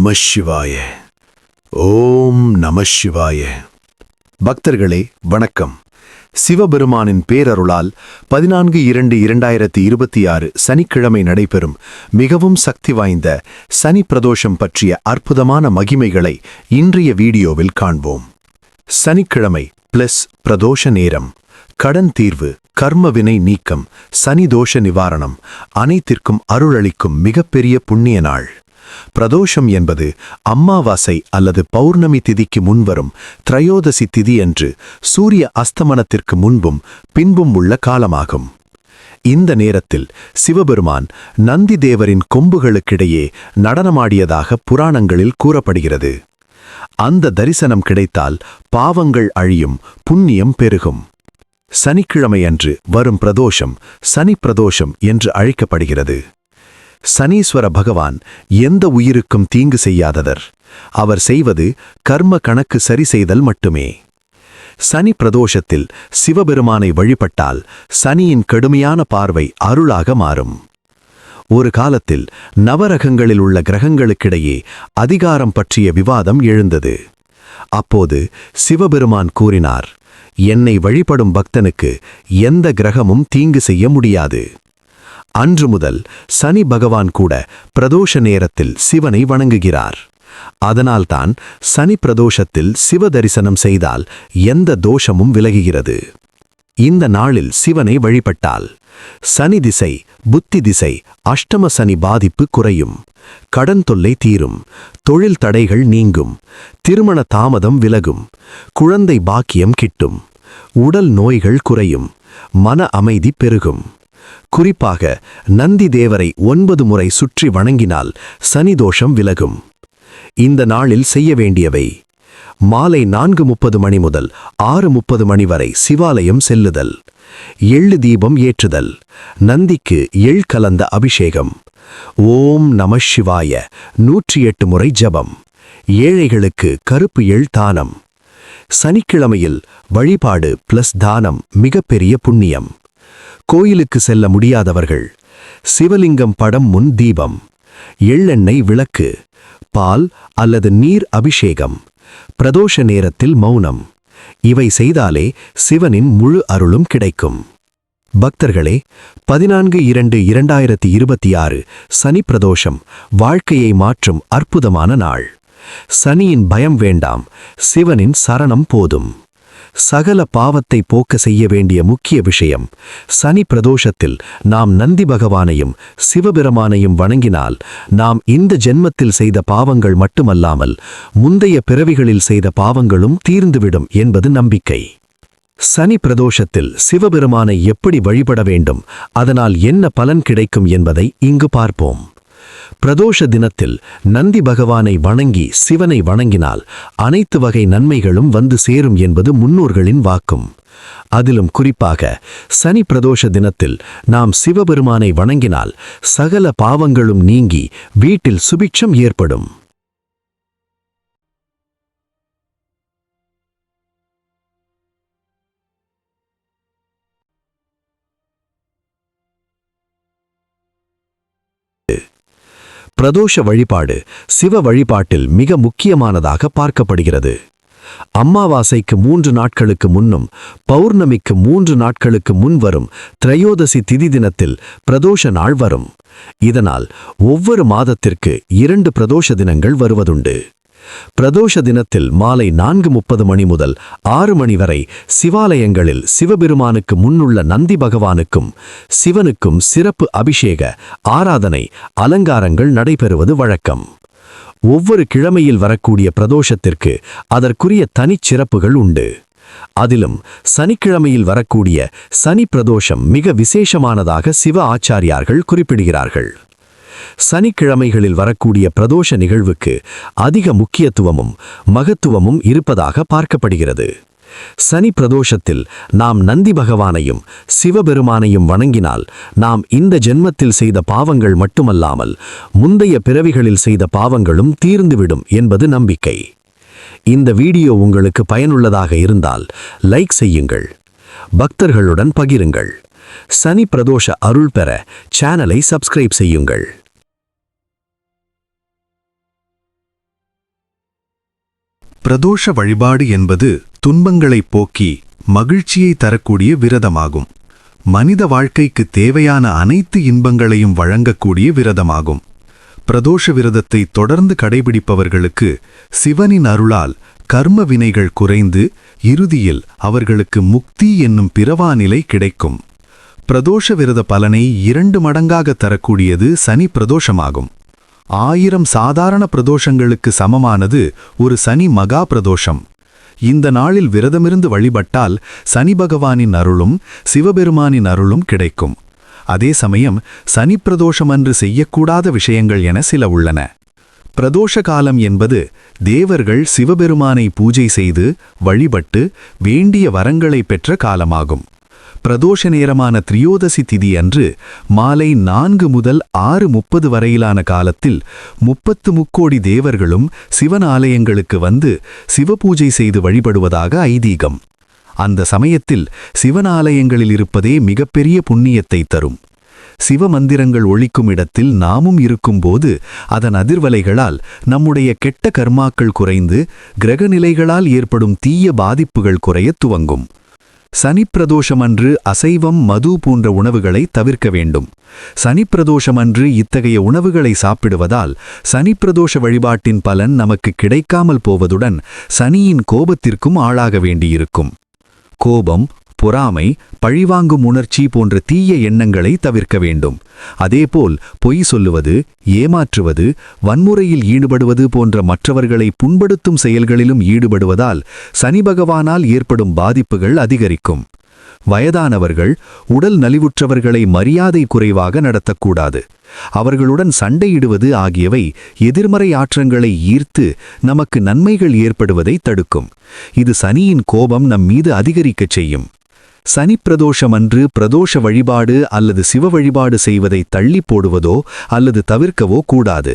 நம சிவாய. ஓம் நம சிவாய. பக்தர்களே வணக்கம். சிவபெருமானின் பேரருளால் பதினான்கு இரண்டு இரண்டாயிரத்தி இருபத்தி ஆறு சனிக்கிழமை நடைபெறும் மிகவும் சக்தி வாய்ந்த சனி பிரதோஷம் பற்றிய அற்புதமான மகிமைகளை இன்றைய வீடியோவில் காண்போம். சனிக்கிழமை பிளஸ் பிரதோஷ நேரம். கடன் தீர்வு கர்மவினை நீக்கம் சனி தோஷ நிவாரணம் அனைத்திற்கும் அருளளிக்கும் மிகப்பெரிய புண்ணிய நாள். பிரதோஷம் என்பது அம்மாவாசை அல்லது பௌர்ணமி திதிக்கு முன்வரும் திரையோதசி திதி என்று சூரிய அஸ்தமனத்திற்கு முன்பும் பின்பும் உள்ள காலமாகும். இந்த நேரத்தில் சிவபெருமான் நந்தி தேவரின் கொம்புகளுக்கிடையே நடனமாடியதாக புராணங்களில் கூறப்படுகிறது. அந்த தரிசனம் கிடைத்தால் பாவங்கள் அழியும் புண்ணியம் பெருகும். சனிக்கிழமையன்று வரும் பிரதோஷம் சனி பிரதோஷம் என்று அழைக்கப்படுகிறது. சனீஸ்வர பகவான் எந்த உயிருக்கும் தீங்கு செய்யாததர். அவர் செய்வது கர்ம கணக்கு சரி செய்தல் மட்டுமே. சனி பிரதோஷத்தில் சிவபெருமானை வழிபட்டால் சனியின் கடுமையான பார்வை அருளாக மாறும். ஒரு காலத்தில் நவரகங்களில் உள்ள கிரகங்களுக்கிடையே அதிகாரம் பற்றிய விவாதம் எழுந்தது. அப்போது சிவபெருமான் கூறினார் என்னை வழிபடும் பக்தனுக்கு எந்த கிரகமும் தீங்கு செய்ய முடியாது. அன்று முதல் சனி பகவான் கூட பிரதோஷ நேரத்தில் சிவனை வணங்குகிறார். அதனால்தான் சனி பிரதோஷத்தில் சிவ தரிசனம் செய்தால் எந்த தோஷமும் விலகுகிறது. இந்த நாளில் சிவனை வழிபட்டால் சனி திசை புத்தி திசை அஷ்டம சனி பாதிப்பு குறையும். கடன் தொல்லை தீரும். தொழில் தடைகள் நீங்கும். திருமண தாமதம் விலகும். குழந்தை பாக்கியம் கிட்டும். உடல் நோய்கள் குறையும். மன அமைதி பெருகும். குறிப்பாக நந்தி தேவரை ஒன்பது முறை சுற்றி வணங்கினால் சனி தோஷம் விலகும். இந்த நாளில் செய்ய வேண்டியவை மாலை நான்கு முப்பது மணி முதல் ஆறு முப்பது மணி வரை சிவாலயம் செல்லுதல் எள்ளு தீபம் ஏற்றுதல் நந்திக்கு எள் கலந்த அபிஷேகம் ஓம் நம சிவாய நூற்றி எட்டு முறை ஜபம் ஏழைகளுக்கு கருப்பு எள் தானம் சனிக்கிழமையில் வழிபாடு பிளஸ் தானம் மிகப்பெரிய புண்ணியம். கோயிலுக்கு செல்ல முடியாதவர்கள் சிவலிங்கம் படம் முன் தீபம் எள்ளெண்ணெய் விளக்கு பால் அல்லது நீர் அபிஷேகம் பிரதோஷ நேரத்தில் மௌனம் இவை செய்தாலே சிவனின் முழு அருளும் கிடைக்கும். பக்தர்களே பதினான்கு இரண்டு இரண்டாயிரத்தி இருபத்தி ஆறு சனி பிரதோஷம் வாழ்க்கையை மாற்றும் அற்புதமான நாள். சனியின் பயம் வேண்டாம் சிவனின் சரணம் போதும். சகல பாவத்தை போக்க செய்ய வேண்டிய முக்கிய விஷயம் சனி பிரதோஷத்தில் நாம் நந்தி பகவானையும் சிவபெருமானையும் வணங்கினால் நாம் இந்த ஜென்மத்தில் செய்த பாவங்கள் மட்டுமல்லாமல் முந்தைய பிறவிகளில் செய்த பாவங்களும் தீர்ந்துவிடும் என்பது நம்பிக்கை. சனி பிரதோஷத்தில் சிவபெருமானை எப்படி வழிபட வேண்டும் அதனால் என்ன பலன் கிடைக்கும் என்பதை இங்கு பார்ப்போம். பிரதோஷ தினத்தில் நந்தி பகவானை வணங்கி சிவனை வணங்கினால் அனைத்து வகை நன்மைகளும் வந்து சேரும் என்பது முன்னோர்களின் வாக்கும். அதிலும் குறிப்பாக சனி பிரதோஷ தினத்தில் நாம் சிவபெருமானை வணங்கினால் சகல பாவங்களும் நீங்கி வீட்டில் சுபிட்சம் ஏற்படும். பிரதோஷ வழிபாடு சிவ வழிபாட்டில் மிக முக்கியமானதாக பார்க்கப்படுகிறது. அம்மாவாசைக்கு மூன்று நாட்களுக்கு முன்னும் பௌர்ணமிக்கு மூன்று நாட்களுக்கு முன் வரும் திரையோதசி திதி தினத்தில் பிரதோஷ நாள் வரும். இதனால் ஒவ்வொரு மாதத்திற்கு இரண்டு பிரதோஷ தினங்கள் வருவதுண்டு. பிரதோஷ தினத்தில் மாலை நான்கு முப்பது மணி முதல் ஆறு மணி வரை சிவாலயங்களில் சிவபெருமானுக்கு முன்னுள்ள நந்தி பகவானுக்கும் சிவனுக்கும் சிறப்பு அபிஷேக ஆராதனை அலங்காரங்கள் நடைபெறுவது வழக்கம். ஒவ்வொரு கிழமையில் வரக்கூடிய பிரதோஷத்திற்கு அதற்குரிய தனிச்சிறப்புகள் உண்டு. அதிலும் சனிக்கிழமையில் வரக்கூடிய சனி பிரதோஷம் மிக விசேஷமானதாக சிவ ஆச்சாரியார்கள் குறிப்பிடுகிறார்கள். சனிக்கிழமைகளில் வரக்கூடிய பிரதோஷ நிகழ்வுக்கு அதிக முக்கியத்துவமும் மகத்துவமும் இருப்பதாக பார்க்கப்படுகிறது. சனி பிரதோஷத்தில் நாம் நந்தி பகவானையும் சிவபெருமானையும் வணங்கினால் நாம் இந்த ஜென்மத்தில் செய்த பாவங்கள் மட்டுமல்லாமல் முந்தைய பிறவிகளில் செய்த பாவங்களும் தீர்ந்துவிடும் என்பது நம்பிக்கை. இந்த வீடியோ உங்களுக்கு பயனுள்ளதாக இருந்தால் லைக் செய்யுங்கள். பக்தர்களுடன் பகிருங்கள். சனி பிரதோஷ அருள் பெற சேனலை சப்ஸ்கிரைப் செய்யுங்கள். பிரதோஷ வழிபாடு என்பது துன்பங்களைப் போக்கி மகிழ்ச்சியை தரக்கூடிய விரதமாகும். மனித வாழ்க்கைக்கு தேவையான அனைத்து இன்பங்களையும் வழங்கக்கூடிய விரதமாகும். பிரதோஷ விரதத்தை தொடர்ந்து கடைபிடிப்பவர்களுக்கு சிவனின் அருளால் கர்ம வினைகள் குறைந்து இறுதியில் அவர்களுக்கு முக்தி என்னும் பிறவாநிலை கிடைக்கும். பிரதோஷ விரத பலனை இரண்டு மடங்காக தரக்கூடியது சனி பிரதோஷமாகும். ஆயிரம் சாதாரண பிரதோஷங்களுக்கு சமமானது ஒரு சனி மகா பிரதோஷம். இந்த நாளில் விரதமிருந்து வழிபட்டால் சனி பகவானின் அருளும் சிவபெருமானின் அருளும் கிடைக்கும். அதே சமயம் சனி பிரதோஷமன்று செய்யக்கூடாத விஷயங்கள் என சில உள்ளன. பிரதோஷ காலம் என்பது தேவர்கள் சிவபெருமானை பூஜை செய்து வழிபட்டு வேண்டிய வரங்களை பெற்ற காலமாகும். பிரதோஷ நேரமான திரியோதசி திதி அன்று மாலை நான்கு முதல் ஆறு முப்பது வரையிலான காலத்தில் முப்பத்து முக்கோடி தேவர்களும் சிவன் ஆலயங்களுக்கு வந்து சிவபூஜை செய்து வழிபடுவதாக ஐதீகம். அந்த சமயத்தில் சிவன் ஆலயங்களில் இருப்பதே மிகப்பெரிய புண்ணியத்தை தரும். சிவ மந்திரங்கள் ஒழிக்கும் இடத்தில் நாமும் இருக்கும்போது அதன் அதிர்வலைகளால் நம்முடைய கெட்ட கர்மாக்கள் குறைந்து கிரகநிலைகளால் ஏற்படும் தீய பாதிப்புகள் குறையத் துவங்கும். சனிப்பிரதோஷமன்று அசைவம் மது போன்ற உணவுகளை தவிர்க்க வேண்டும். சனிப்பிரதோஷமன்று இத்தகைய உணவுகளை சாப்பிடுவதால் சனிப்பிரதோஷ வழிபாட்டின் பலன் நமக்கு கிடைக்காமல் போவதுடன் சனியின் கோபத்திற்கும் ஆளாக வேண்டியிருக்கும். கோபம் பொறாமை பழிவாங்கும் உணர்ச்சி போன்ற தீய எண்ணங்களை தவிர்க்க வேண்டும். அதேபோல் பொய் சொல்லுவது ஏமாற்றுவது வன்முறையில் ஈடுபடுவது போன்ற மற்றவர்களை புண்படுத்தும் செயல்களிலும் ஈடுபடுவதால் சனி பகவானால் ஏற்படும் பாதிப்புகள் அதிகரிக்கும். வயதானவர்கள் உடல் நலிவுற்றவர்களை மரியாதை குறைவாக நடத்தக்கூடாது. அவர்களுடன் சண்டையிடுவது ஆகியவை எதிர்மறை ஆற்றங்களை ஈர்த்து நமக்கு நன்மைகள் ஏற்படுவதை தடுக்கும். இது சனியின் கோபம் நம் மீது அதிகரிக்கச் செய்யும். சனி பிரதோஷமன்று பிரதோஷ வழிபாடு அல்லது சிவ வழிபாடு செய்வதை தள்ளி போடுவதோ அல்லது தவிர்க்கவோ கூடாது.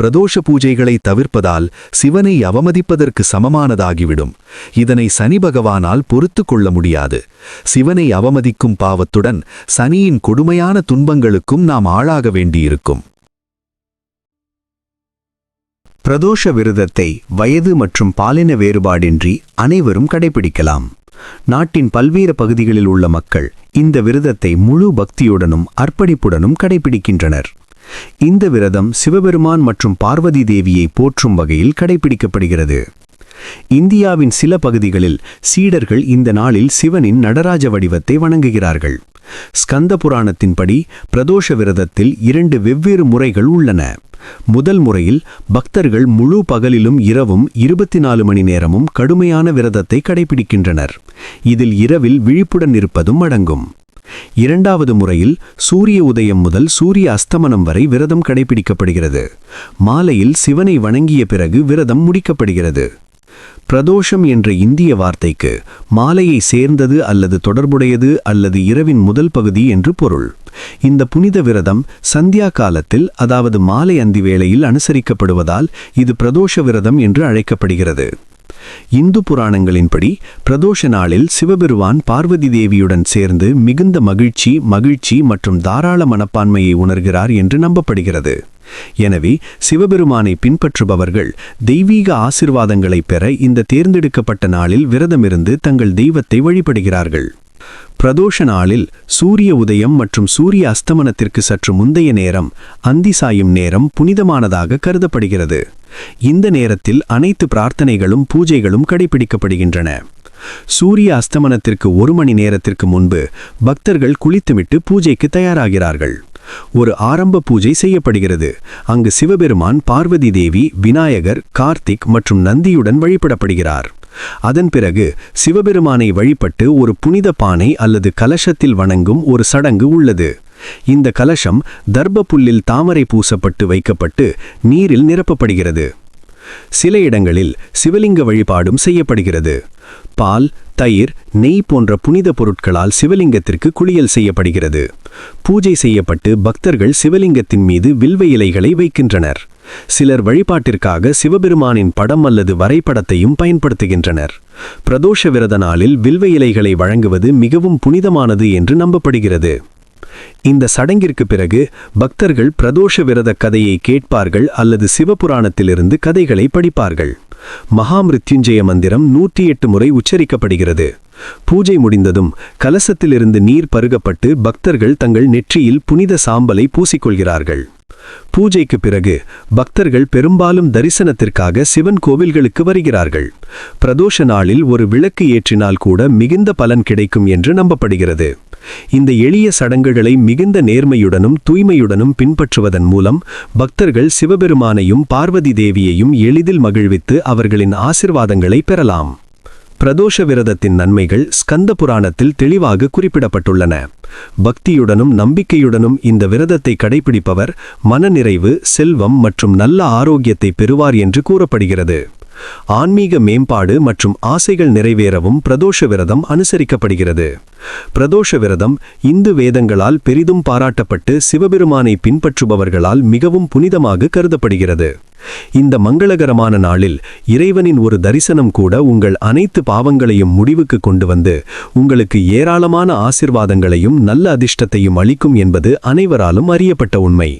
பிரதோஷ பூஜைகளை தவிர்ப்பதால் சிவனை அவமதிப்பதற்கு சமமானதாகிவிடும். இதனை சனி பகவானால் பொறுத்து கொள்ள முடியாது. சிவனை அவமதிக்கும் பாவத்துடன் சனியின் கொடுமையான துன்பங்களுக்கும் நாம் ஆளாக வேண்டியிருக்கும். பிரதோஷ விரதத்தை வயது மற்றும் பாலின வேறுபாடின்றி அனைவரும் கடைபிடிக்கலாம். நாட்டின் பல்வேறு பகுதிகளில் உள்ள மக்கள் இந்த விரதத்தை முழு பக்தியுடனும் அர்ப்பணிப்புடனும் கடைபிடிக்கின்றனர். இந்த விரதம் சிவபெருமான் மற்றும் பார்வதி தேவியை போற்றும் வகையில் கடைபிடிக்கப்படுகிறது. இந்தியாவின் சில பகுதிகளில் சீடர்கள் இந்த நாளில் சிவனின் நடராஜ வடிவத்தை வணங்குகிறார்கள். ஸ்கந்த புராணத்தின்படி பிரதோஷ விரதத்தில் இரண்டு வெவ்வேறு முறைகள் உள்ளன. முதல் முறையில் பக்தர்கள் முழு பகலிலும் இரவும் இருபத்தி நாலு மணி நேரமும் கடுமையான விரதத்தை கடைபிடிக்கின்றனர். இதில் இரவில் விழிப்புடன் இருப்பதும் அடங்கும். இரண்டாவது முறையில் சூரிய உதயம் முதல் சூரிய அஸ்தமனம் வரை விரதம் கடைபிடிக்கப்படுகிறது. மாலையில் சிவனை வணங்கிய பிறகு விரதம் முடிக்கப்படுகிறது. பிரதோஷம் என்ற இந்திய வார்த்தைக்கு மாலையை சேர்ந்தது அல்லது தொடர்புடையது அல்லது இரவின் முதல் பகுதி என்று பொருள். இந்த புனித விரதம் சந்தியா காலத்தில் அதாவது மாலை அந்தி வேளையில் அனுசரிக்கப்படுவதால் இது பிரதோஷ விரதம் என்று அழைக்கப்படுகிறது. இந்து புராணங்களின்படி பிரதோஷ நாளில் சிவபெருவான் பார்வதி தேவியுடன் சேர்ந்து மிகுந்த மகிழ்ச்சி மகிழ்ச்சி மற்றும் தாராள மனப்பான்மையை உணர்கிறார் என்று நம்பப்படுகிறது. எனவே சிவபெருமானை பின்பற்றுபவர்கள் தெய்வீக ஆசிர்வாதங்களை பெற இந்த தேர்ந்தெடுக்கப்பட்ட நாளில் விரதமிருந்து தங்கள் தெய்வத்தை வழிபடுகிறார்கள். பிரதோஷ நாளில் சூரிய உதயம் மற்றும் சூரிய அஸ்தமனத்திற்கு சற்று முந்தைய நேரம் அந்தி சாயும் நேரம் புனிதமானதாக கருதப்படுகிறது. இந்த நேரத்தில் அனைத்து பிரார்த்தனைகளும் பூஜைகளும் கடைபிடிக்கப்படுகின்றன. சூரிய அஸ்தமனத்திற்கு ஒரு மணி நேரத்திற்கு முன்பு பக்தர்கள் குளித்துவிட்டு பூஜைக்கு தயாராகிறார்கள். ஒரு ஆரம்ப பூஜை செய்யப்படுகிறது. அங்கு சிவபெருமான் பார்வதி தேவி விநாயகர் கார்த்திக் மற்றும் நந்தியுடன் வழிபடப்படுகிறார். அதன் பிறகு சிவபெருமானை வழிபட்டு ஒரு புனித பானை அல்லது கலசத்தில் வணங்கும் ஒரு சடங்கு உள்ளது. இந்த கலசம் தர்ப்ப புல்லில் தாமரை பூசப்பட்டு வைக்கப்பட்டு நீரில் நிரப்பப்படுகிறது. சில இடங்களில் சிவலிங்க வழிபாடும் செய்யப்படுகிறது. பால் தயிர் நெய் போன்ற புனித பொருட்களால் சிவலிங்கத்திற்கு குளியல் செய்யப்படுகிறது. பூஜை செய்யப்பட்டு பக்தர்கள் சிவலிங்கத்தின் மீது வில்வ இலைகளை வைக்கின்றனர். சிலர் வழிபாட்டிற்காக சிவபெருமானின் படம் அல்லது வரைபடத்தையும் பயன்படுத்துகின்றனர். பிரதோஷ விரத நாளில் வில்வ இலைகளை வழங்குவது மிகவும் புனிதமானது என்று நம்பப்படுகிறது. இந்த சடங்கிற்கு பிறகு பக்தர்கள் பிரதோஷ விரத கதையை கேட்பார்கள் அல்லது சிவபுராணத்திலிருந்து கதைகளை படிப்பார்கள். மகாமிருத்யுஞ்சய மந்திரம் நூற்றி எட்டு முறை உச்சரிக்கப்படுகிறது. பூஜை முடிந்ததும் கலசத்திலிருந்து நீர் பருகப்பட்டு பக்தர்கள் தங்கள் நெற்றியில் புனித சாம்பலை பூசிக்கொள்கிறார்கள். பூஜைக்கு பிறகு பக்தர்கள் பெரும்பாலும் தரிசனத்திற்காக சிவன் கோவில்களுக்கு வருகிறார்கள். பிரதோஷ நாளில் ஒரு விளக்கு ஏற்றினால் கூட மிகுந்த பலன் கிடைக்கும் என்று நம்பப்படுகிறது. இந்த எளிய சடங்குகளை மிகுந்த நேர்மையுடனும் தூய்மையுடனும் பின்பற்றுவதன் மூலம் பக்தர்கள் சிவபெருமானையும் பார்வதி தேவியையும் எளிதில் மகிழ்வித்து அவர்களின் ஆசிர்வாதங்களை பெறலாம். பிரதோஷ விரதத்தின் நன்மைகள் ஸ்கந்த புராணத்தில் தெளிவாக குறிப்பிடப்பட்டுள்ளன. பக்தியுடனும் நம்பிக்கையுடனும் இந்த விரதத்தை கடைபிடிப்பவர் மனநிறைவு செல்வம் மற்றும் நல்ல ஆரோக்கியத்தை பெறுவார் என்று கூறப்படுகிறது. ஆன்மீக மேம்பாடு மற்றும் ஆசைகள் நிறைவேறவும் பிரதோஷ விரதம் அனுசரிக்கப்படுகிறது. பிரதோஷ விரதம் இந்து வேதங்களால் பெரிதும் பாராட்டப்பட்டு சிவபெருமானை பின்பற்றுபவர்களால் மிகவும் புனிதமாக கருதப்படுகிறது. இந்த மங்களகரமான நாளில் இறைவனின் ஒரு தரிசனம் கூட உங்கள் அனைத்து பாவங்களையும் முடிவுக்கு கொண்டு வந்து உங்களுக்கு ஏராளமான ஆசிர்வாதங்களையும் நல்ல அதிர்ஷ்டத்தையும் அளிக்கும் என்பது அனைவராலும் அறியப்பட்ட உண்மை.